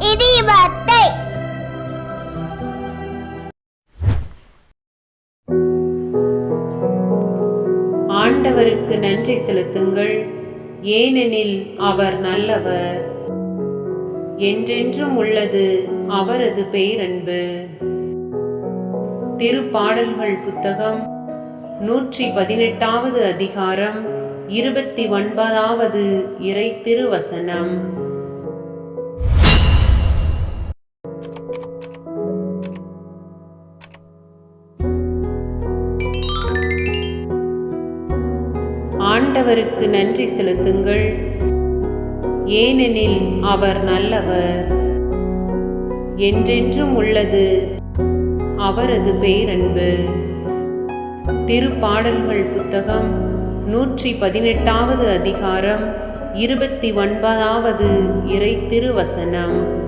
இடிபத்தை ஆண்டவருக்கு நன்றி செலுத்துங்கள். ஏனெனில் அவர் நல்லவர். என்றென்றும் உள்ளது அவரது பேரன்பு. திருப்பாடல்கள் புத்தகம் நூற்றி பதினெட்டாவது அதிகாரம் இருபத்தி ஒன்பதாவது இறை திருவசனம். ஆண்டவருக்கு நன்றி செலுத்துங்கள். ஏனெனில் அவர் நல்லவர். என்றென்றும் உள்ளது. அவரது பேரன்பு. திருப்பாடல்கள் புத்தகம் நூற்றி பதினெட்டாவது அதிகாரம் இருபத்தி ஒன்பதாவது இறை திருவசனம்.